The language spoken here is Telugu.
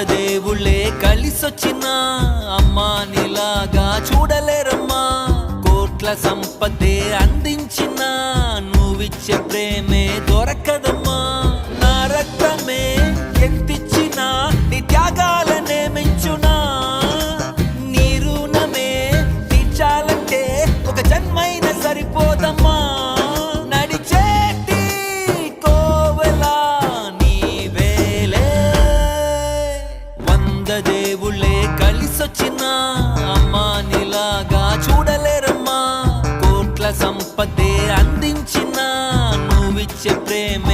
దేవులే కలిసొచ్చినా అమ్మా నీలాగా చూడలేరమ్మా. కోట్ల సంపదే అందించిన నువ్విచ్చే ప్రేమే దొరకదమ్మా. నా రక్తమే ఎంతిచ్చినా నీ త్యాగాలనే మించునా. నీ రుణమే తీర్చాలంటే ఒక జన్మైన సరిపోదమ్మా. దేవుళ్ళే కలిసొచ్చిన అమ్మా నీలాగా చూడలేరమ్మా. కోట్ల సంపదే అందించిన నువ్విచ్చే ప్రేమ